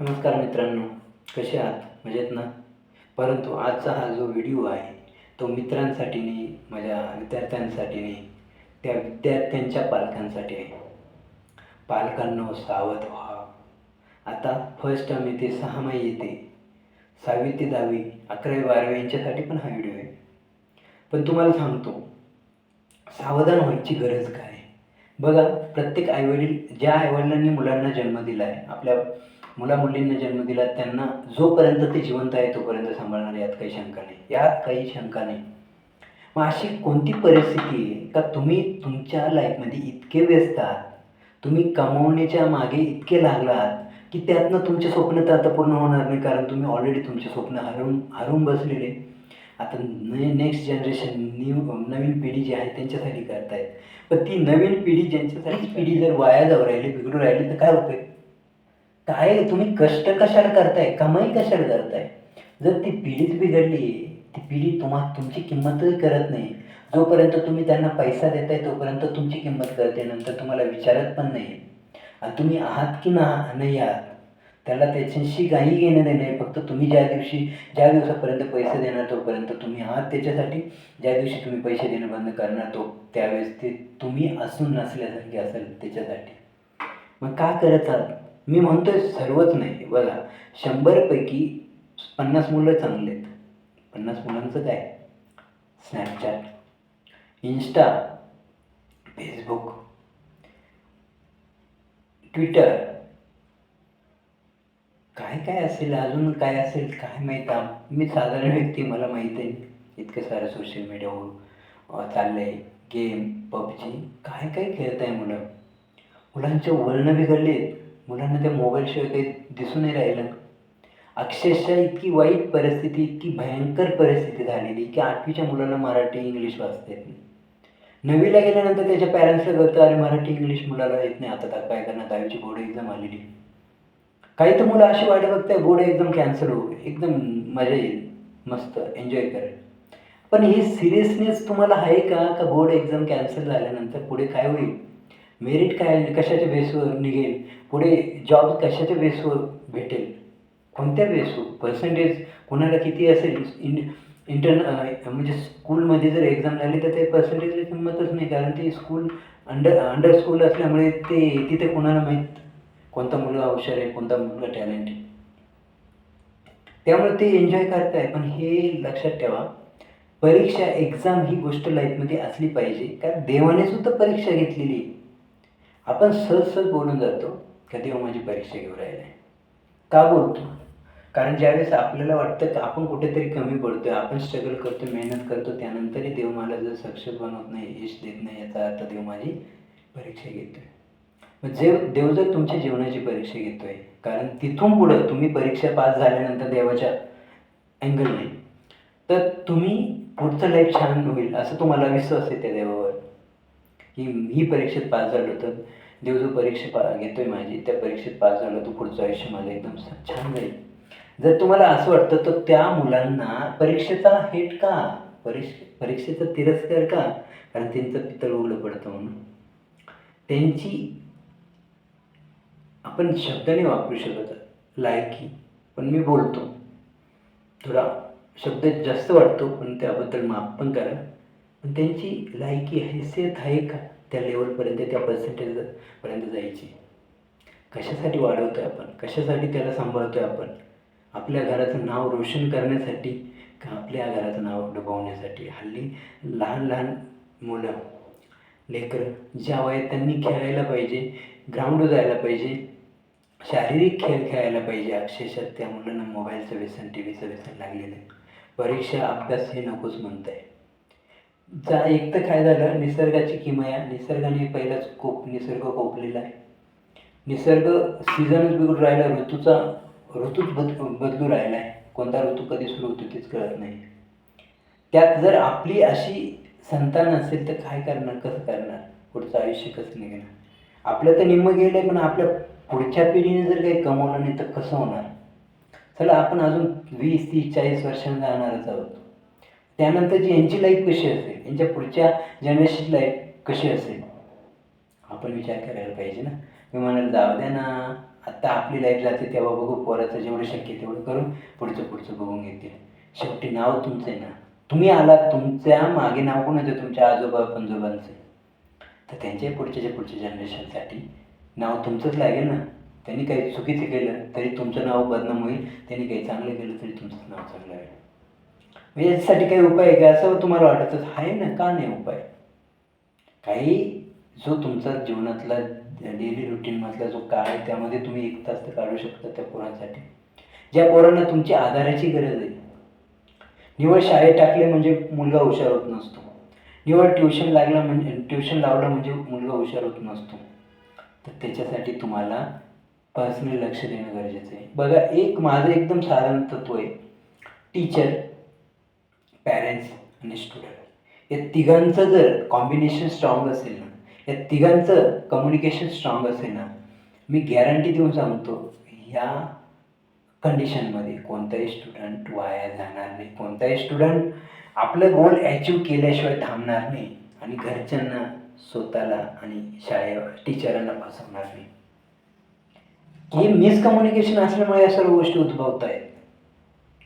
नमस्कार मित्रांनो कसे आहात? मजेत ना? परंतु आजचा हा जो व्हिडिओ आहे तो मित्रांसाठी नाही माझ्या विद्यार्थ्यांसाठी नाही त्या विद्यार्थ्यांच्या पालकांसाठी आहे. पालकांनो सावध व्हा. आता फर्स्ट टर्म येते सहामाही येते. सहावी ते दहावी अकरावी बारावी यांच्यासाठी पण हा व्हिडिओ आहे. पण तुम्हाला सांगतो सावधान व्हायची गरज काय? बघा प्रत्येक आईवडील ज्या आईवडिलांनी मुलांना जन्म दिला आहे आपल्या मुलामुलींना जन्म दिला त्यांना जोपर्यंत ते जिवंत आहे तोपर्यंत सांभाळणार यात काही शंका नाही. यात काही शंका नाही. मग अशी कोणती परिस्थिती आहे का तुम्ही तुमच्या लाईफमध्ये इतके व्यस्त आहात? तुम्ही कमवण्याच्या मागे इतके लागलात की त्यातनं तुमचे स्वप्न तर आता पूर्ण होणार नाही कारण तुम्ही ऑलरेडी तुमचे स्वप्न हरवून हरवून बसलेले. आता ने नेक्स्ट जनरेशन न्यू नवीन पिढी जी आहे त्यांच्यासाठी करतायत. पण ती नवीन पिढी ज्यांच्यासाठी पिढी जर वाया जाऊ राहिली बिघडू राहिली तर काय उपयोग? काय तुम्ही कष्ट कशाला करताय? कमाई कशाला करताय? जर ती पिढीच बिघडली ती पिढी तुम्हा तुमची किंमतही करत नाही. जोपर्यंत तुम्ही त्यांना पैसा देताय तोपर्यंत तुमची किंमत करते नंतर तुम्हाला विचारत पण नाही. आणि तुम्ही आहात की ना नाही आहात त्याला त्याच्याशी काही घेणं देणं नाही. फक्त तुम्ही ज्या दिवशी ज्या दिवसापर्यंत पैसे देणार तोपर्यंत तुम्ही आहात त्याच्यासाठी. ज्या दिवशी तुम्ही पैसे देणं बंद करणार तो त्यावेळेस ते तुम्ही असून नसल्यासारखे असेल त्याच्यासाठी. मग का करत आहात? मी म्हणतोय सर्वच नाही. बघा शंभरपैकी पन्नास मुलं चांगले आहेत. पन्नास मुलांचं काय? स्नॅपचॅट इन्स्टा फेसबुक ट्विटर काय काय असेल अजून काय असेल काय माहीत? मी साधारण व्यक्ती मला माहीत आहे. इतकं सारं सोशल मीडियावर चाललं आहे गेम पबजी काय काय खेळत आहे मुलं? मुलांचे वळणं बिघडले आहेत मुलांना त्या मोबाईलशिवाय काही दिसून नाही राहिलं. अक्षरशः इतकी वाईट परिस्थिती इतकी भयंकर परिस्थिती झालेली की आठवीच्या मुलांना मराठी इंग्लिश वाचता येत नाही. नववीला गेल्यानंतर त्याच्या पॅरेंट्सला कळतं अरे मराठी इंग्लिश मुलाला येत नाही आता काय करणार? दहावीची बोर्ड एक्झाम आलेली. काही तर मुलं अशी वाट बघताय बोर्ड एकदम कॅन्सल होऊ एकदम मजा येईल मस्त एन्जॉय करेल पण ही सिरियसनेस तुम्हाला आहे का? का बोर्ड एक्झाम कॅन्सल झाल्यानंतर पुढे काय होईल? मेरिट काय कशाच्या बेसवर निघेल? पुढे जॉब कशाच्या बेसवर भेटेल? कोणत्या बेसवर पर्सेंटेज कोणाला किती असेल? इन इंटरन म्हणजे स्कूलमध्ये जर एक्झाम झाली तर ते पर्सेंटेजला किंमतच नाही कारण ते स्कूल अंडर अंडर स्कूल असल्यामुळे ते तिथे कोणाला माहीत? कोणता मुलगा हुशार आहे कोणता मुलगा टॅलेंट आहे. त्यामुळे ते एन्जॉय करताय पण हे लक्षात ठेवा. परीक्षा एक्झाम ही गोष्ट लाईफमध्ये असली पाहिजे. कारण देवाने सुद्धा परीक्षा घेतलेली आहे. आपण सहज सहज बोलून जातो का देव माझी परीक्षा घेऊन राहिला आहे का बोलतो? कारण ज्यावेळेस आपल्याला वाटतं की आपण कुठेतरी कमी पडतोय आपण स्ट्रगल करतो मेहनत करतो त्यानंतरही देव मला जर सक्सेस बनवत नाही यश देत नाही याचा अर्थ देव माझी परीक्षा घेतोय. मग जे देव जर तुमच्या जीवनाची परीक्षा घेतोय कारण तिथून पुढं तुम्ही परीक्षा पास झाल्यानंतर देवाच्या अँगलने तर तुम्ही पुढचं लाईफ छान होईल असं तुम्हाला विश्वास आहे त्या देवावर? ही ही परीक्षेत पास झालो तर देव जो परीक्षा पा घेतोय माझी त्या परीक्षेत पास झालो तर पुढचं आयुष्य माझं एकदम छान जाईल. जर तुम्हाला असं वाटतं तर त्या मुलांना परीक्षेचा हेट का? परीक्ष परीक्षेचा तिरस्कार का? कारण त्यांचं पितळ उघडं पडतं म्हणून. त्यांची आपण शब्द नाही वापरू शकत लायकी पण मी बोलतो. थोडा शब्द जास्त वाटतो पण त्याबद्दल माफ पण करा. त्यांची लायकी हैसियत आहे का? त्या लेवलपर्यंत त्या पर्सेंटेजपर्यंत जायची. कशासाठी वाढवतोय आपण? कशासाठी त्याला सांभाळतोय आपण? आपल्या घराचं नाव रोशन करण्यासाठी का आपल्या घराचं नाव डुबवण्यासाठी? हल्ली लहान लहान मुलं लेकरं ज्या वयात त्यांनी खेळायला पाहिजे ग्राउंडवर जायला पाहिजे शारीरिक खेळ खेळायला पाहिजे अक्षरशः त्या मुलांना मोबाईलचं व्यसन टी व्हीचं व्यसन लागलेलं आहे. परीक्षा अभ्यास हे नकोच म्हणत आहे जा एक तर काय झालं निसर्गाची किमया निसर्गाने पहिलाच कोप निसर्ग कोपलेला आहे. निसर्ग सीझनच बिघडून राहिला ऋतूचा ऋतूच बद बदलू राहिला आहे. कोणता ऋतू कधी सुरू होतो तेच कळत नाही. त्यात जर आपली अशी संतान असेल तर काय करणार कसं करणार? पुढचं आयुष्य कसं निघणार? आपलं तर निम्म गेलं आहे पण आपल्या पुढच्या पिढीने जर काही कमवलं नाही तर कसं होणार? चला आपण अजून वीस तीस चाळीस वर्षांना जाणारच आहोत. त्यानंतरची यांची लाईफ कशी असेल यांच्या पुढच्या जनरेशनची लाईफ कशी असेल आपण विचार करायला पाहिजे ना. मी म्हणाल जाऊ द्या ना. आत्ता आपली लाईफ जाते तेव्हा बघू पोराचं जेवढं शक्य तेवढं करून पुढचं पुढचं बघून घेतील. शेवटी नाव तुमचं आहे ना. तुम्ही आलात तुमच्या मागे नाव कोण आहे? तुमच्या आजोबा पंजोबांचं तर त्यांच्या पुढच्या पुढच्या जनरेशनसाठी नाव तुमचंच लागेल ना. त्यांनी काही चुकीचं केलं तरी तुमचं नाव बदनाम होईल. त्यांनी काही चांगलं केलं तरी तुमचं नाव चांगलं होईल म्हणजे याच्यासाठी काही उपाय आहे का? असं तुम्हाला वाटतच आहे ना? का नाही उपाय? काही जो तुमचा जीवनातला डेली रुटीनमधला जो काळ आहे त्यामध्ये तुम्ही एक तास तर काढू शकता त्या पोरांसाठी. ज्या पोरांना तुमची आधाराची गरज आहे. निवड शाळेत टाकले म्हणजे मुलगा हुशार होत नसतो. निवड ट्युशन लागला म्हणजे ट्युशन लावलं म्हणजे मुलगा हुशार होत नसतो. तर त्याच्यासाठी तुम्हाला पर्सनल लक्ष देणं गरजेचं आहे. बघा एक माझं एकदम साधारण तत्व आहे. टीचर पॅरेंट्स आणि स्टुडंट या तिघांचं जर कॉम्बिनेशन स्ट्रॉंग असेल ना या तिघांचं कम्युनिकेशन स्ट्रॉंग असेल ना मी गॅरंटी देऊन सांगतो या कंडिशनमध्ये कोणताही स्टुडंट वाया जाणार नाही. कोणताही स्टुडंट आपलं गोल अचीव केल्याशिवाय थांबणार नाही आणि घरच्यांना स्वतःला आणि शाळे टीचरांना फसवणार नाही. हे मिसकम्युनिकेशन असल्यामुळे या सर्व गोष्टी उद्भवत आहेत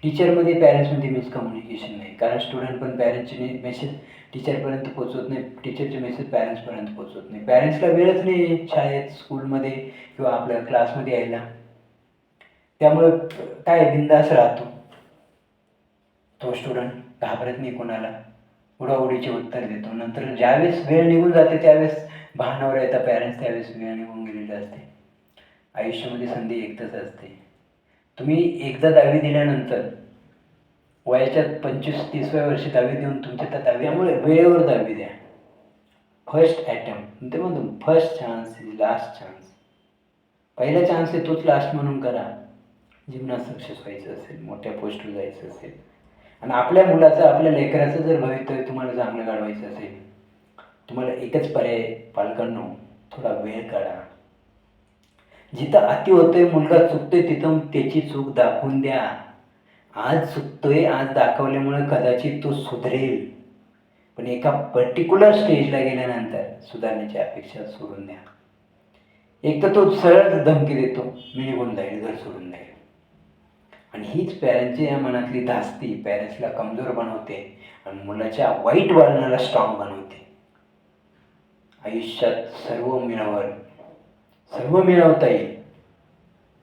टीचरमध्ये पॅरेंट्समध्ये मिसकम्युनिकेशन नाही. कारण स्टुडंट पण पॅरेंट्सचे मेसेज टीचरपर्यंत पोचवत नाही. टीचरचे मेसेज पॅरेंट्सपर्यंत पोचवत नाही. पॅरेंट्सला वेळच नाही शाळेत स्कूलमध्ये किंवा आपल्या क्लासमध्ये यायला. त्यामुळे काय बिंदास राहतो तो स्टुडंट घाबरत नाही कोणाला. उडाउडीचे उत्तर देतो. नंतर ज्यावेळेस वेळ निघून जाते त्यावेळेस भानावर येतात पॅरेंट्स त्यावेळेस वेळ निघून गेलेली असते. आयुष्यामध्ये संधी एकदाच असते. तुम्ही एकदा दहावी दिल्यानंतर वयाच्या पंचवीस तीसव्या वर्षी दहावी देऊन तुमच्या त्या दाव्यामुळे वेळेवर दहावी द्या. फर्स्ट ॲटम ते म्हणतो first chance is last chance पहिला चान्स आहे तोच लास्ट म्हणून करा. जीवनात सक्सेस व्हायचं असेल मोठ्या पोस्टवर जायचं असेल. आणि आपल्या मुलाचं आपल्या लेकराचं जर भवितव्य तुम्हाला चांगलं घडवायचं असेल तुम्हाला एकच पर्याय पालकांनो थोडा वेळ काढा. जिथं अति होतोय मुलगा चुकतोय तिथं त्याची चूक दाखवून द्या. आज चुकतोय आज दाखवल्यामुळे कदाचित तो सुधरेल. पण एका पर्टिक्युलर स्टेजला गेल्यानंतर सुधारण्याची अपेक्षा सोडून द्या. एक तर तो सरळ धमकी देतो मी निघून जाईल घर सोडून जाईल. आणि हीच पॅरेंटची या मनातली धास्ती पॅरेंट्सला कमजोर बनवते आणि मुलाच्या वाईट वळणाला स्ट्रॉंग बनवते. आयुष्यात सर्व मिळवर सर्व मिळवता येईल.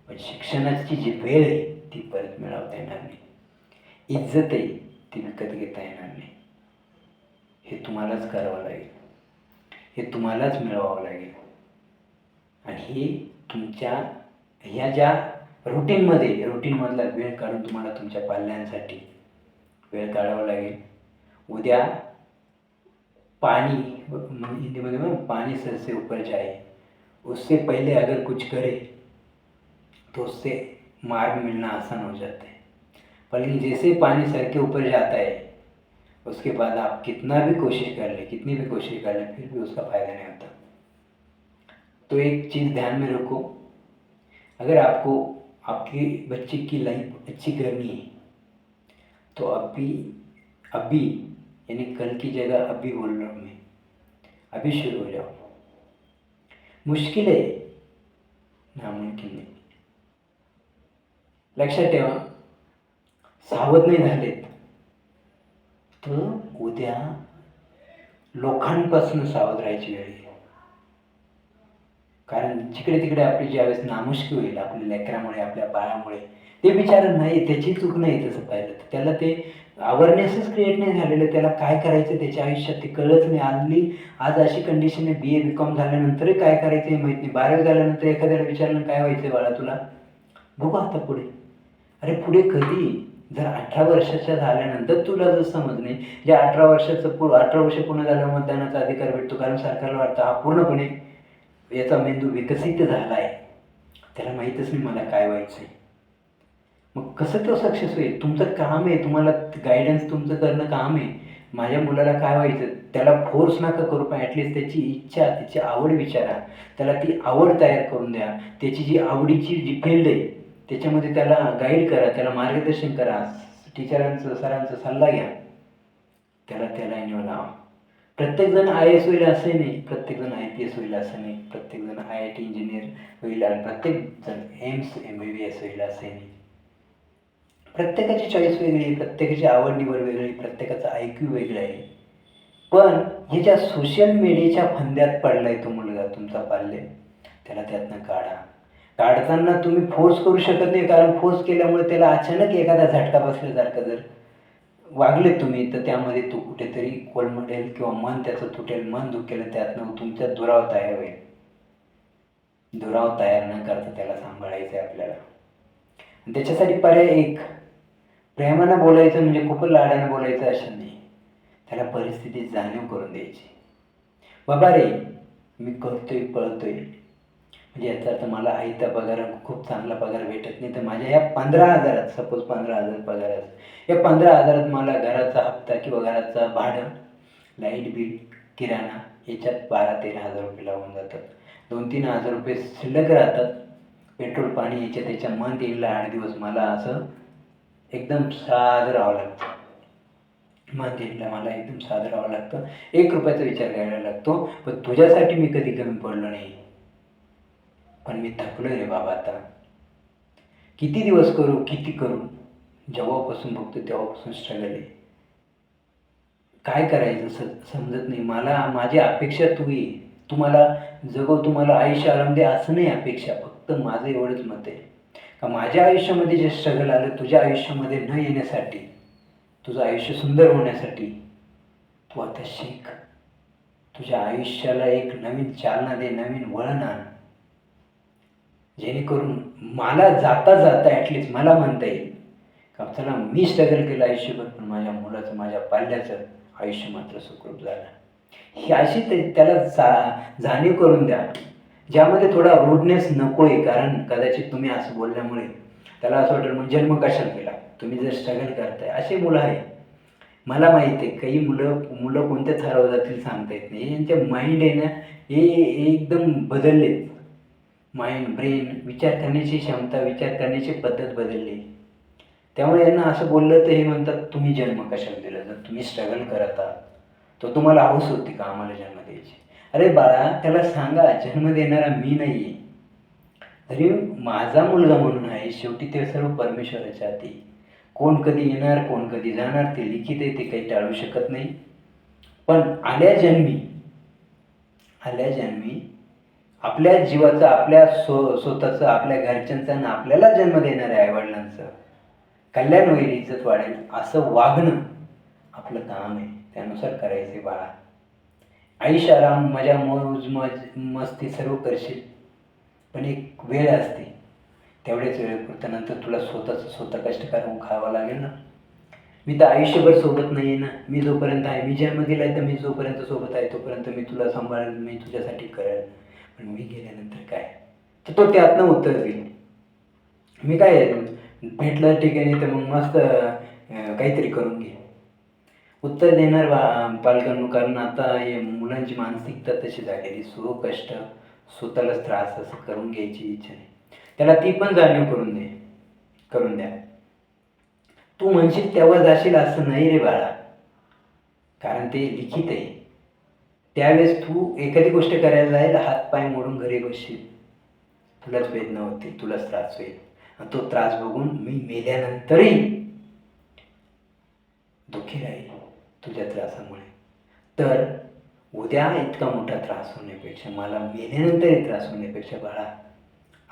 पण शिक्षणाची जी वेळ आहे ती परत मिळवता येणार नाही. इज्जत आहे ती विकत घेता येणार नाही. हे तुम्हालाच करावं लागेल. हे तुम्हालाच मिळवावं लागेल. आणि हे तुमच्या ह्या ज्या रुटीनमध्ये रुटीनमधला वेळ काढून तुम्हाला तुमच्या पाल्यांसाठी वेळ काढावा लागेल. उद्या पाणी हिंदीमध्ये पाणी सरसे उपरचे आहे. उससे पहले अगर कुछ करे तो उससे मार्ग मिलना आसान हो जाता है। पर लेकिन जैसे पानी सर के ऊपर जाता है, उसके बाद आप कितना भी कोशिश कर ले, कितनी भी कोशिश कर ले, फिर भी उसका फ़ायदा नहीं होता। तो एक चीज़ ध्यान में रखो, अगर आपको, आपकी बच्चे की लाइफ अच्छी करनी है तो अभी अभी, यानी कल की जगह अभी बोल रहा हूँ मैं, अभी शुरू हो जाओ। मुश्किल है नामुमकिन नाही. लक्षात ठेवा सावध नाही झालेत. तर उद्या लोकांपासून सावध राहायची वेळ आहे कारण जिकडे तिकडे आपली ज्यावेळेस नामुष्की होईल आपल्या लेकरामुळे आपल्या बाळामुळे ते बिचार नाही त्याची चूक नाही तसं पाहिलं तर त्याला ते अवेअरनेसच क्रिएट नाही झालेलं त्याला काय करायचं त्याच्या आयुष्यात ते कळत नाही. आली आज अशी कंडिशन आहे बी ए बी कॉम झाल्यानंतरही काय करायचं हे माहीत नाही. बारावी झाल्यानंतर एखाद्याला विचारलं काय व्हायचं आहे बाळा तुला? बघू आता पुढे. अरे पुढे कधी? जर अठरा वर्षाच्या झाल्यानंतर तुला जर समज नाही जे अठरा वर्षाचं पूर्ण अठरा वर्ष पूर्ण झाल्यावर मतदानाचा अधिकार भेटतो कारण सरकारला वाटतं हा पूर्णपणे याचा मेंदू विकसित झाला आहे त्याला माहीतच नाही मला काय व्हायचं आहे मग कसं तो सक्सेस होईल? तुमचं काम आहे तुम्हाला गायडन्स तुमचं करणं काम आहे. माझ्या मुलाला काय व्हायचं? त्याला फोर्स नका करू पण ॲटलिस्ट त्याची इच्छा त्याची आवड विचारा. त्याला ती आवड तयार करून द्या. त्याची जी आवडीची जी फील्ड आहे त्याच्यामध्ये त्याला गाईड करा त्याला मार्गदर्शन करा. टीचरांचं सरांचा सल्ला घ्या. त्याला त्या लाईनीवर लावा. प्रत्येकजण आय एस होईल असं नाही. प्रत्येकजण आय पी एस होईल असं नाही. प्रत्येकजण आय आय टी इंजिनियर होईल. आणि प्रत्येकजण AIIMS M B B S होईल असं नाही. प्रत्येकाची चॉईस वेगळी आहे प्रत्येकाची आवड निवड वेगळी प्रत्येकाचं प्रत्येकाचा वेगळं आहे. पण हे ज्या सोशल मीडियाच्या फंद्यात पडलाय तो मुलगा तुमचा पाल्य त्याला त्यातनं काढा. काढताना तुम्ही फोर्स करू शकत नाही कारण फोर्स केल्यामुळे त्याला अचानक एखादा झटका बसल्यासारखा जर वागले तुम्ही तर त्यामध्ये तो कुठेतरी कोलमडेल किंवा मन त्याचं तुटेल मन दुखेल त्यातनं तुमचा दुराव तयार होईल. दुराव तयार न करता त्याला सांभाळायचं आहे आपल्याला त्याच्यासाठी पर्याय एक प्रेमानं बोलायचं म्हणजे खूपच लाडानं बोलायचं असं नाही. त्याला परिस्थिती जाणीव करून द्यायची. बाबा रे मी करतोय पळतोय. म्हणजे याचा अर्थ मला आईचा पगार खूप चांगला पगार भेटत नाही. तर माझ्या या पंधरा हजारात सपोज पंधरा हजार पगार आहे या पंधरा हजारात मला घराचा हप्ता किंवा घराचा भाडं लाइट बिल किराणा याच्यात बारा तेरा हजार रुपये लागून जातात. दोन तीन हजार रुपये शिल्लक राहतात. पेट्रोल पाणी याच्या त्याच्या मंथ येईल आठ दिवस मला असं एकदम साधं राहावं लागतं. मंदिरला मला एकदम साधं राहावं लागतं. एक रुपयाचा विचार करायला लागतो पण तुझ्यासाठी मी कधी कमी पडलो नाही. पण मी थकलो रे बाबा आता. किती दिवस करू किती करू? जेव्हापासून बघतो तेव्हापासून स्ट्रगल आहे. काय करायचं स समजत नाही. मला माझी अपेक्षा तू ये. तुम्हाला जगव तुम्हाला आयुष्य आराम दे असं नाही अपेक्षा. फक्त माझं एवढंच मत आहे. का माझ्या आयुष्यामध्ये जे स्ट्रगल आलं तुझ्या आयुष्यामध्ये न येण्यासाठी तुझं आयुष्य सुंदर होण्यासाठी तू आता शिक. तुझ्या आयुष्याला एक नवीन चालना दे नवीन वळण आण. जेणेकरून मला जाता जाता ॲटलिस्ट मला म्हणता येईल का चला मी स्ट्रगल केलं आयुष्यभर पण माझ्या मुलाचं माझ्या पाल्याचं आयुष्य मात्र सुखरूप झालं. ही अशी ते त्याला जा जाणीव करून द्या. ज्यामध्ये थोडा रूडनेस नको आहे कारण कदाचित तुम्ही असं बोलल्यामुळे त्याला असं वाटेल मग जन्म कशाला केला? तुम्ही जर स्ट्रगल करताय असे मुलं आहे मला माहिती आहे काही मुलं मुलं कोणत्या थरावर जातील सांगता येत नाही. यांचे माइंड आहे ना हे एकदम बदललेत. माइंड ब्रेन विचार करण्याची क्षमता विचार करण्याची पद्धत बदलली. त्यामुळे यांना असं बोललं तर हे म्हणतात तुम्ही जन्म कशाला दिला? जर तुम्ही स्ट्रगल करत आहात तर तुम्हाला हौस होती का आम्हाला जन्म द्यायची? अरे बाळा त्याला सांगा जन्म देणारा मी नाही आहे तरी माझा मुलगा म्हणून आहे शेवटी ते सर्व परमेश्वराच्या हाती. कोण कधी येणार कोण कधी जाणार ते लिखित आहे ते काही टाळू शकत नाही. पण आल्या जन्मी आल्या जन्मी आपल्या जीवाचं आपल्या स्व स्वतःचं आपल्या घरच्यांचं आणि आपल्याला जन्म देणाऱ्या आईवडिलांचं कल्याण होईल इज्जत वाढेल असं वागणं आपलं काम आहे. त्यानुसार करायचं बाळा. आयुष्य मजा मौज मज मस्ती सर्व करशील. पण एक वेळ असते. तेवढेच वेळ नंतर तुला स्वतःचं स्वतः कष्ट करून खावा लागेल ना? मी तर आयुष्यभर सोबत नाही आहे ना. मी जोपर्यंत आहे मी जन्म आहे तर मी जोपर्यंत सोबत आहे तोपर्यंत मी तुला सांभाळेल मी तुझ्यासाठी करेल. पण मी गेल्यानंतर काय? तर तो त्यातनं उत्तर देईल. मी काय भेटलं ठीक आहे नाही तर मग मस्त काहीतरी करून घे उत्तर देणार बा कारण आता हे मुलांची मानसिकता तशी झालेली सो कष्ट स्वतःलाच त्रास असं करून घ्यायची इच्छा नाही. त्याला ती पण जाणीव करून दे करून द्या. तू म्हणशील तेव्हा जाशील असं नाही रे बाळा. कारण ते लिखित आहे. त्यावेळेस तू एखादी गोष्ट करायला जाईल हातपाय मोडून घरी बसशील. तुलाच वेदना होतील तुलाच त्रास होईल. आणि तो त्रास बघून मी मेल्यानंतरही दुःखी राहील. तुझ्या त्रासामुळे. तर उद्या इतका मोठा त्रास होण्यापेक्षा मला मेल्यानंतरही त्रास होण्यापेक्षा बाळा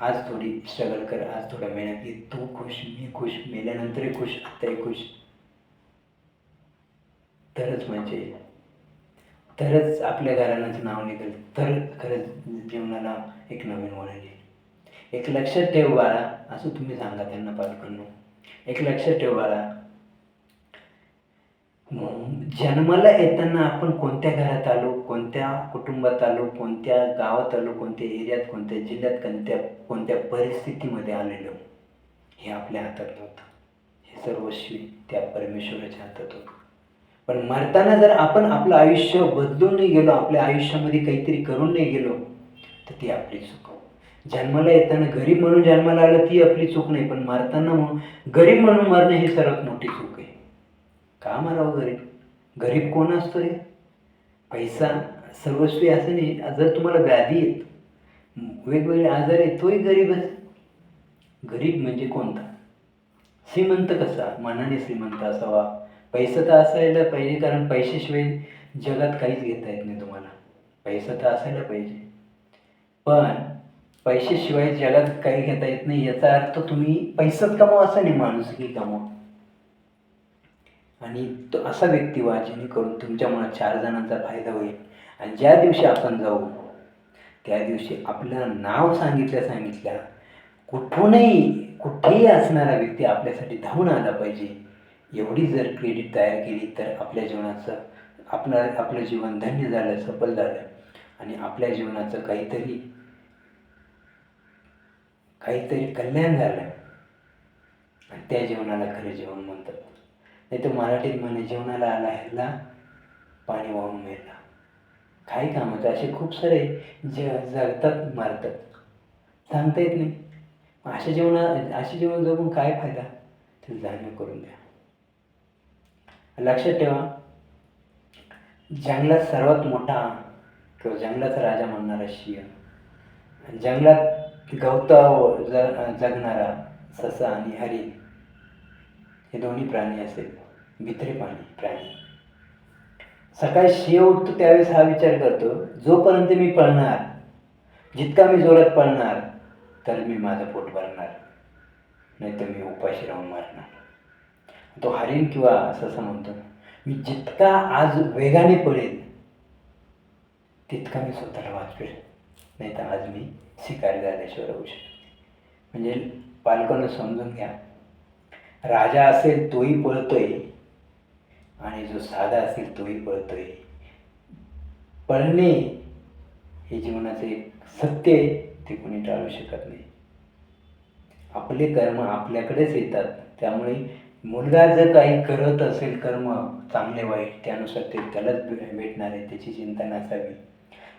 आज थोडी स्ट्रगल कर आज थोडा मेहनत की तू खुश मी खुश मेल्यानंतरही खुश आत्ताही खुश. तरच म्हणजे तरच आपल्या घराण्याचं नाव निघेल. तर खरंच जीवनाला एक नवीन वळण येईल एक लक्षात ठेव बाळा असं तुम्ही सांगा त्यांना पालकांनो. एक लक्षात ठेव बाळा जन्माला येताना आपण कोणत्या घरात आलो? कोणत्या कुटुंबात आलो? कोणत्या गावात आलो? कोणत्या एरियात कोणत्या जिल्ह्यात कोणत्या कोणत्या परिस्थितीमध्ये आलेलो? हे आपल्या हातात नव्हतं. हे सर्वस्वी त्या परमेश्वराच्या हातात होतं. पण मरताना जर आपण आपलं आयुष्य बदलून नाही गेलो आपल्या आयुष्यामध्ये काहीतरी करून नाही गेलो तर ती आपली चूक जन्माला येताना गरीब म्हणून जन्माला आलं ती आपली चूक नाही. पण मरताना म्हणून गरीब म्हणून मरणं ही सर्वात मोठी चूक का मारावं गरीब गरीब कोण असतो रे पैसा सर्वस्वी असं नाही. जर तुम्हाला व्याधी येत. वेगवेगळे आजार आहेत तोही गरीबच गरीब म्हणजे कोणता? श्रीमंत कसा? मनाने श्रीमंत असावा. पैसा तर असायला पाहिजे कारण पैशाशिवाय जगात काहीच घेता येत नाही तुम्हाला. पैसा तर असायला पाहिजे. पण पैशाशिवाय जगात काही घेता येत नाही याचा अर्थ तुम्ही पैसाच कमवा असा नाही माणुसकी कमावा. आणि तो असा व्यक्ती व्हा जेणेकरून तुमच्यामुळे चार जणांचा फायदा होईल. आणि ज्या दिवशी आपण जाऊ त्या दिवशी आपलं नाव सांगितल्या सांगितल्या कुठूनही कुठेही असणारा व्यक्ती आपल्यासाठी धावून आला पाहिजे. एवढी जर क्रेडिट तयार केली तर आपल्या जीवनाचं आपलं आपलं जीवन धन्य झालं सफल झालं. आणि आपल्या जीवनाचं काहीतरी काहीतरी कल्याण झालं. आणि त्या जीवनाला खरं जीवन म्हणतात. नाही तर मराठीत म्हणे जेवणाला आला ह्याला पाणी वाहून मिळाला काही कामाचं असे खूप सारे जे जगतात मारतात. सांगता येत नाही. अशा जेवणा असे जीवन जगून काय फायदा? ते जाणीव करून द्या. लक्षात ठेवा जंगलात सर्वात मोठा किंवा जंगलाचा राजा म्हणणारा सिंह जंगलात गवता जगणारा ससा आणि हरिण हे दोन्ही प्राणी असेल भित्रे पाणी प्राणी. सकाळी शिव उठतो त्यावेळेस हा विचार करतो जोपर्यंत मी पळणार जितका मी जोरात पळणार तर मी माझं पोट भरणार नाही तर मी उपाशी राहून मारणार. तो हरिण किंवा असं असं म्हणतो मी जितका आज वेगाने पळेल तितका मी स्वतःला वाचवेल नाही तर आज मी शिकारी झाल्याशिवाय राहू शकत म्हणजे पालकांना समजून घ्या राजा असेल तोही पळतोय. आणि जो साधा असेल तोही पळतोय. पळणे हे जीवनाचे एक सत्य आहे ते कोणी टाळू शकत नाही. आपले कर्म आपल्याकडेच येतात. त्यामुळे मुलगा जर काही करत असेल कर्म चांगले वाईट त्यानुसार ते त्यालाच भेटणार आहे त्याची चिंता नसावी.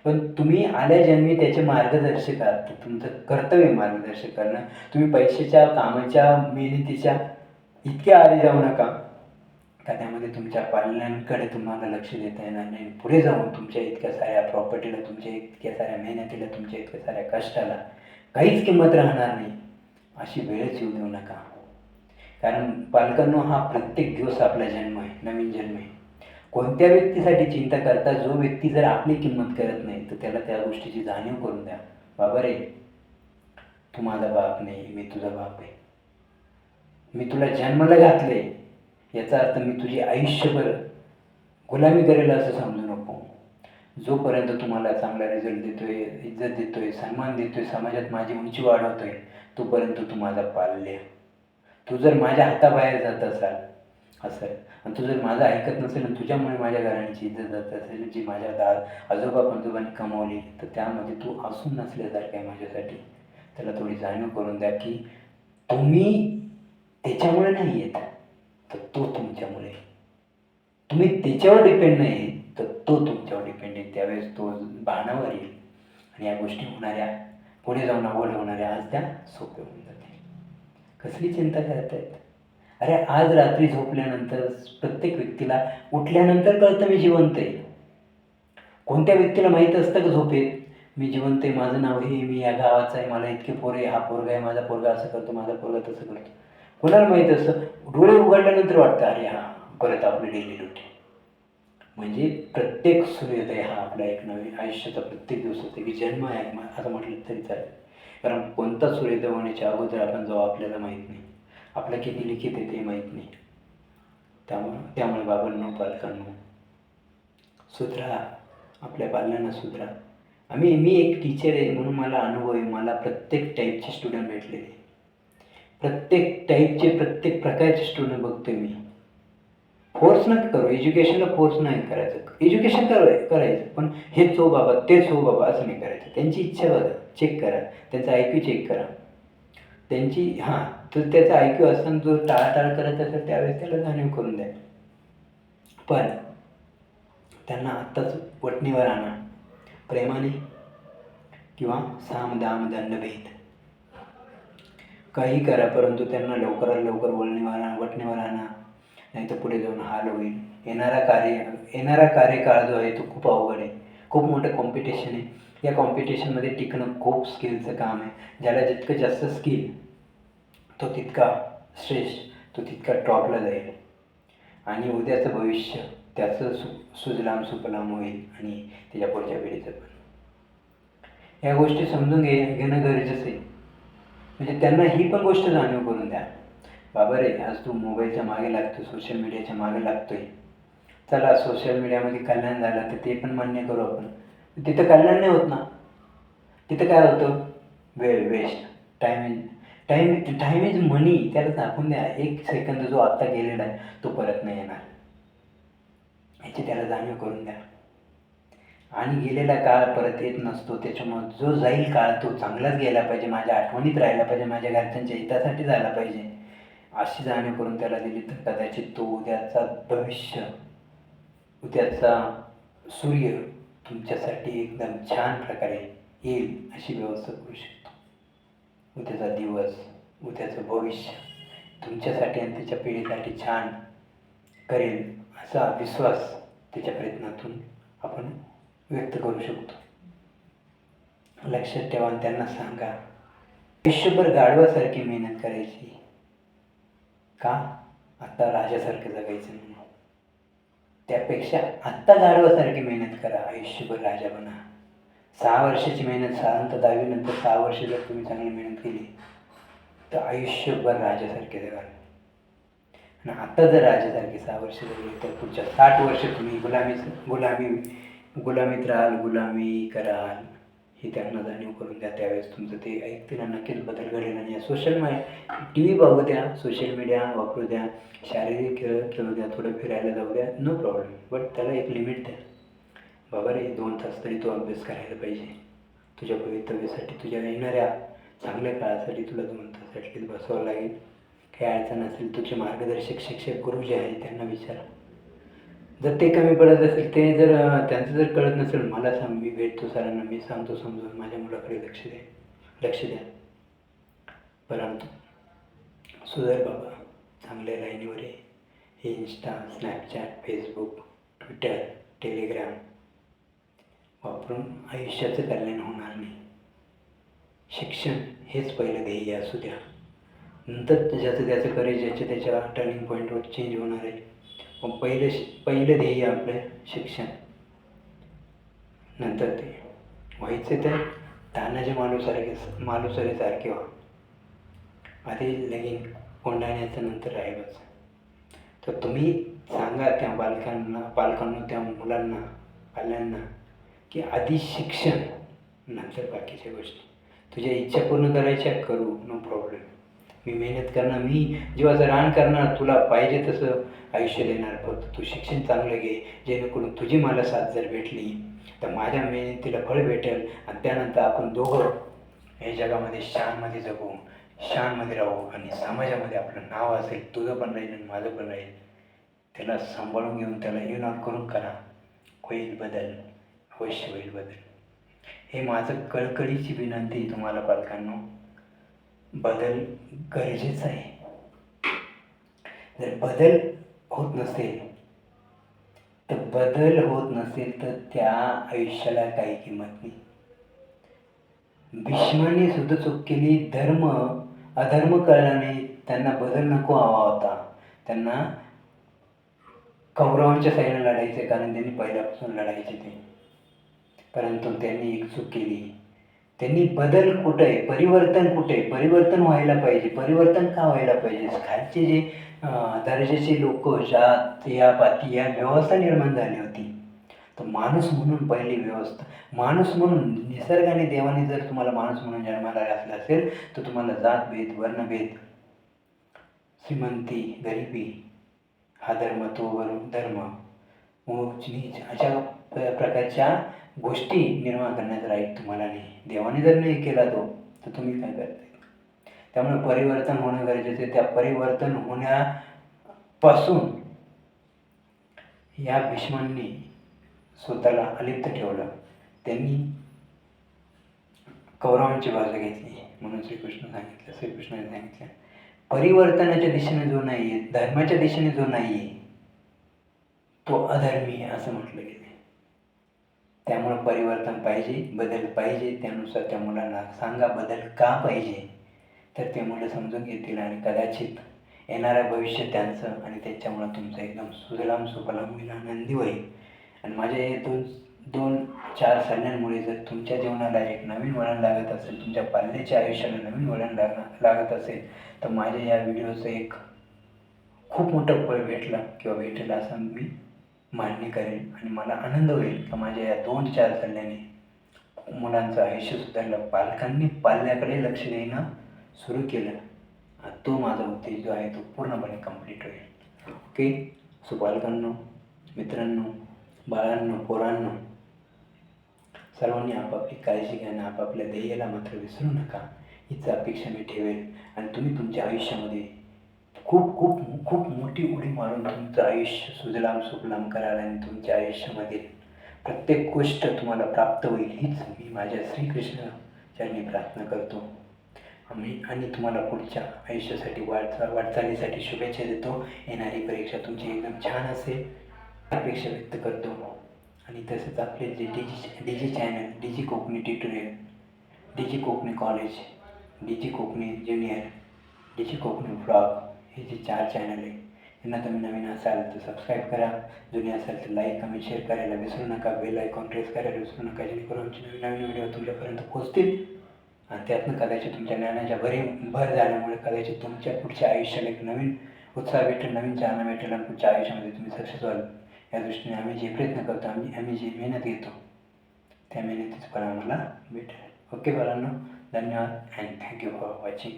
पण तुम्ही आल्या जन्मी त्याचे मार्गदर्शक आहात. तर तुमचं कर्तव्य मार्गदर्शक करणं. तुम्ही पैशाच्या कामाच्या मेहनतीच्या इतक्या आधी जाऊ नका. का त्यामध्ये तुमच्या पाल्यांकडे तुम्हाला लक्ष देता येणार नाही. पुढे जाऊन तुमच्या इतक्या साऱ्या प्रॉपर्टीला तुमच्या इतक्या साऱ्या मेहनतीला तुमच्या इतक्या साऱ्या कष्टाला काहीच किंमत राहणार नाही. अशी वेळच येऊ देऊ नका. कारण पालकांनो हा प्रत्येक दिवस आपला जन्म आहे नवीन जन्म आहे. कोणत्या व्यक्तीसाठी चिंता करता जो व्यक्ती जर आपली किंमत करत नाही तर त्याला त्या गोष्टीची जाणीव करून द्या. बाबा रे तू माझा बाप नाही मी तुझा बाप आहे. मी तुला जन्माला घातले याचा अर्थ मी तुझी आयुष्यभर गुलामी करेल असं समजू नको. जोपर्यंत तुम्हाला चांगला रिझल्ट देतोय इज्जत देतोय सन्मान देतोय समाजात माझी उंची वाढवतोय तोपर्यंत तू माझा पाल्य तू जर माझ्या हाताबाहेर जात असाल असं आणि तू जर माझं ऐकत नसेल आणि तुझ्यामुळे माझ्या घराण्याची इज्जत जात असेल जी माझ्या दा आजोबा पंजोबांनी कमावली तर त्यामध्ये तू असून नसल्यासारखं आहे माझ्यासाठी. त्याला थोडी जाणीव करून द्या की तुम्ही त्याच्यामुळे नाही येत. तर तो तुमच्यामुळे तुम्ही त्याच्यावर डिपेंड नाही तर तो तुमच्यावर डिपेंड आहे. त्यावेळेस तो बाणावर येईल. आणि या गोष्टी होणाऱ्या पुढे जाऊन आवड होणाऱ्या आज त्या सोप्या होऊन जातील. कसली चिंता करतायत? अरे आज रात्री झोपल्यानंतर प्रत्येक व्यक्तीला उठल्यानंतर कळतं मी जिवंत आहे. कोणत्या व्यक्तीला माहीत असतं का झोपेत? मी जिवंत आहे माझं नाव हे मी या गावाचं आहे मला इतके पोरे हा पोरगा आहे माझा पोरगा असं करतो माझा पोरगा तसं करतो. कोणाला माहीत असतं? डोळे उघडल्यानंतर वाटतं अरे हा परत आपली डेली रुटीन म्हणजे प्रत्येक सूर्योदय हा आपला एक नवीन आयुष्याचा प्रत्येक दिवस असतो की जन्म आहे असं म्हटलं तरी चालेल. कारण कोणता सूर्योदय होण्याच्या अगोदर आपण जाऊ आपल्याला माहीत नाही. आपलं किती लिखित आहे ते माहीत नाही. त्यामुळं त्यामुळे बाबांनो पालकांनो. सुधरा आपल्या पालनांना सुधरा. आम्ही मी एक टीचर आहे म्हणून मला अनुभव आहे. मला प्रत्येक टाईपचे स्टुडंट भेटलेले प्रत्येक टाईपचे प्रत्येक प्रकारचे स्टुडंट बघतोय मी. फोर्स नका करू. एज्युकेशनला फोर्स नाही करायचं. एज्युकेशन कर करायचं. पण हेच हो बाबा तेच हो बाबा असं नाही करायचं. त्यांची इच्छा बघा. चेक करा. त्यांचा आय क्यू चेक करा. त्यांची हां तर त्याचा आय क्यू असताना जो टाळाटाळ करत असेल त्यावेळेस त्याला जाणीव करून द्या. पण त्यांना आत्ताच वटणीवर आणा. प्रेमाने किंवा साम दाम दंडभेद. काही करा परंतु त्यांना लवकरात लवकर वळणीवर आणा वटणीवर आणा. नाही तर पुढे जाऊन हाल होईल. येणारा कार्य येणारा कार्यकाळ जो आहे तो खूप अवघड आहे. खूप मोठं कॉम्पिटिशन आहे. या कॉम्पिटिशनमध्ये टिकणं खूप स्किलचं काम आहे. ज्याला जितकं जास्त स्किल तो तितका श्रेष्ठ तो तितका टॉपला जाईल. आणि उद्याचं भविष्य त्याचं सु सुजलाम सुफलाम होईल आणि त्याच्या पुढच्या पिढीचं पण. या गोष्टी समजून घे घेणं गरजेचं आहे. म्हणजे त्यांना ही पण गोष्ट जाणीव करून द्या. बाबा रे आज तू मोबाईलच्या मागे लागतो सोशल मीडियाच्या मागे लागतोय. चला सोशल मीडियामध्ये कल्याण झालं तर ते पण मान्य करू आपण. तिथं कल्याण नाही होत ना. तिथं काय होतं? वेळ waste time is time time is money त्याला दाखवून द्या. एक सेकंद जो आत्ता गेलेला आहे तो परत नाही येणार. याची त्याला जाणीव करून द्या. आणि गेलेला काळ परत येत नसतो. त्याच्यामुळं जो जाईल काळ तो चांगलाच गेला पाहिजे. माझ्या आठवणीत राहिला पाहिजे. माझ्या घरच्यांच्या हितासाठी झाला पाहिजे. अशी जाणीव करून त्याला दिली तर कदाचित तो उद्याचा भविष्य उद्याचा सूर्य तुमच्यासाठी एकदम छान प्रकारे येईल अशी व्यवस्था करू शकतो. उद्याचा दिवस उद्याचं भविष्य तुमच्यासाठी आणि त्याच्या पिढीसाठी छान करेल असा विश्वास त्याच्या प्रयत्नातून आपण व्यक्त करू शकतो. लक्षात ठेवा आणि त्यांना सांगा आयुष्यभर गाढवासारखी मेहनत करायची. का? आत्ता राजासारखं जगायचं म्हणून त्यापेक्षा आत्ता गाढवासारखी मेहनत करा आयुष्यभर राजा बना. सहा वर्षाची मेहनत साधारणतः दहावीनंतर सहा वर्ष जर तुम्ही चांगली मेहनत केली तर आयुष्यभर राजासारखे जगाल आणि आता जर राजासारखे सहा वर्ष जगले तर पुढच्या साठ वर्ष तुम्ही गुलामी गुलामी गुलामीत राहाल गुलामी कराल हे त्यांना जाणीव करून द्या. त्यावेळेस तुमचं ते ऐकतील नक्कीच बदल घडेल. आणि या सोशल मा टी व्ही बघू द्या सोशल मीडिया वापरू द्या शारीरिक खेळ खेळू द्या थोडं फिरायला जाऊ द्या नो प्रॉब्लेम बट त्याला एक लिमिट द्या. बाबा रे दोन तास तरी तो अभ्यास करायला पाहिजे. तुझ्या भवितव्यासाठी तुझ्या येणाऱ्या चांगल्या काळासाठी तुला दोन तास ॲटलीस्ट बसवावं लागेल. काही अडचण असेल तुझे मार्गदर्शक शिक्षक गुरु जे आहेत त्यांना विचारा. जर ते कमी पडत असेल ते जर त्यांचं जर कळत नसेल मला सांग मी भेटतो सरांना मी सांगतो समजून माझ्या मुलाकडे लक्ष द्या लक्ष द्या. परंतु सुधर बाबा चांगल्या लाईनीवर आहे हे Insta Snapchat Facebook Twitter Telegram वापरून आयुष्याचं कल्याण होणार नाही. शिक्षण हेच पहिलं ध्येय असू द्या. नंतर ज्याचं त्याचं करे ज्याच्या त्याच्या टर्निंग पॉईंटवर चेंज होणार आहे. पण पहिलं शि पहिलं ध्येय आपलं शिक्षण. नंतर ते. व्हायचं तर तानाजी मालुसारखे मालुसारे सारखे व्हा. आधी लगीन कोंडाण्याचं नंतर राहिलंच तर तुम्ही सांगा त्या बालकांना पालकांना त्या मुलांना पाल्यांना की आधी शिक्षण नंतर बाकीच्या गोष्टी. तुझ्या इच्छा पूर्ण करायच्या करू. नो प्रॉब्लेम मी मेहनत करणार मी जेव्हा रान करणार तुला पाहिजे तसं आयुष्य देणार. फक्त तू शिक्षण चांगलं घे जेणेकरून तुझी मला साथ जर भेटली तर माझ्या मेहनतीला फळ भेटेल. आणि त्यानंतर आपण दोघं हे जगामध्ये शानमध्ये जगू शानमध्ये राहू आणि समाजामध्ये आपलं नाव असेल तुझं पण राहील आणि माझं पण राहील. त्याला सांभाळून घेऊन त्याला युनॉट करून करा. होईल बदल अवश्य होईल बदल. हे माझं कळकळीची विनंती तुम्हाला पालकांनो. बदल गरजेचा आहे. जर बदल होत नसेल तर बदल होत नसेल तर त्या आयुष्याला काही किंमत नाही. भीष्माने सुद्धा चूक केली धर्म अधर्म कळल्याने त्यांना बदल नको हवा होता. त्यांना कौरवांच्या साईडने लढायचे कारण त्यांनी पहिल्यापासून लढायचे ते. परंतु त्यांनी एक चूक केली त्यांनी बदल कुठं आहे? परिवर्तन कुठे आहे? परिवर्तन व्हायला पाहिजे. परिवर्तन का व्हायला पाहिजे? खालचे जे दर्जाचे लोक जात या पाती या व्यवस्था निर्माण झाली होती तर माणूस म्हणून पहिली व्यवस्था. माणूस म्हणून निसर्गाने देवाने जर तुम्हाला माणूस म्हणून जन्माला असला असेल तर तुम्हाला जातभेद वर्णभेद श्रीमंती गरिबी हा धर्म तो वरून धर्म मोच नीच अशा प्रकारच्या गोष्टी निर्माण करण्याचा राईट तुम्हाला नाही देवाने जर नाही केला तो तर तुम्ही काय करताय? त्यामुळे परिवर्तन होणं गरजेचं आहे. त्या परिवर्तन होण्यापासून या भीष्मांनी स्वतःला अलिप्त ठेवलं. त्यांनी कौरवांची बाजू घेतली म्हणून श्रीकृष्ण सांगितलं श्रीकृष्णाने सांगितलं. परिवर्तनाच्या दिशेने जो नाही आहे धर्माच्या दिशेने जो नाही आहे तो अधर्मी आहे असं म्हटलं गेलं त्यामुळं परिवर्तन पाहिजे बदल पाहिजे त्यानुसार त्या मुलांना सांगा बदल का पाहिजे. तर ते मुलं समजून घेतील आणि कदाचित येणारं भविष्य त्यांचं आणि त्याच्यामुळं तुमचं एकदम सुजलाम सुफलाम होईल आनंदी होईल. आणि माझ्या हे दोन दोन चार सल्ल्यांमुळे जर तुमच्या जीवनाला एक नवीन वळण लागत असेल तुमच्या पाल्याच्या आयुष्याला नवीन वळण लाग लागत असेल तर माझ्या या व्हिडिओचं एक खूप मोठं फळ भेटलं किंवा भेटेल असं मी मान्य करेन आणि मला आनंद होईल की माझ्या या दोन चार सल्ल्याने मुलांचं आयुष्य सुधारलं पालकांनी पाल्याकडे लक्ष देणं सुरू केलं. आणि तो माझा उद्देश जो आहे तो पूर्णपणे कंप्लीट होईल. ओके सो पालकांनो मित्रांनो बाळांनो पोरांनो सर्वांनी आपापली काळजी घ्या आणि आपापल्या ध्येयाला मात्र विसरू नका. हीच अपेक्षा मी ठेवेल. आणि तुम्ही तुमच्या आयुष्यामध्ये खूप खूप खूप मोठी उडी मारून तुमचं आयुष्य सुजलाम सुफलाम कराल आणि तुमच्या आयुष्यामध्ये प्रत्येक गोष्ट तुम्हाला प्राप्त होईल हीच मी माझ्या श्रीकृष्णाच्यानी प्रार्थना करतो. आम्ही आणि तुम्हाला पुढच्या आयुष्यासाठी वाटचा वाटचालीसाठी शुभेच्छा देतो. येणारी परीक्षा तुमची एकदम छान असेल अपेक्षा व्यक्त करतो. आणि तसंच आपले जे D G G D G channel D G Konkani tutorial D G Konkani college D G Konkani junior D G Konkani blog हे जे चार चॅनल आहे यांना तुम्ही नवीन असाल तर सबस्क्राईब करा. जुने असाल तर लाईक कमेंट शेअर करायला विसरू नका. बेल आयकॉन प्रेस करायला विसरू नका. जेणेकरून आमचे नवीन नवीन व्हिडिओ तुमच्यापर्यंत पोहोचतील. आणि त्यातनं कदाचित तुमच्या ज्ञानाच्या भरी भर झाल्यामुळे कदाचित तुमच्या पुढच्या आयुष्याला एक नवीन उत्साह भेटेल नवीन चालना भेटेल आणि पुढच्या आयुष्यामध्ये तुम्ही सक्सेस व्हाल. या दृष्टीने आम्ही जे प्रयत्न करतो आम्ही आम्ही जी मेहनत घेतो त्या मेहनतीचं फळ आम्हाला भेटेल. ओके बाळांनो धन्यवाद अँड थँक्यू फॉर वॉचिंग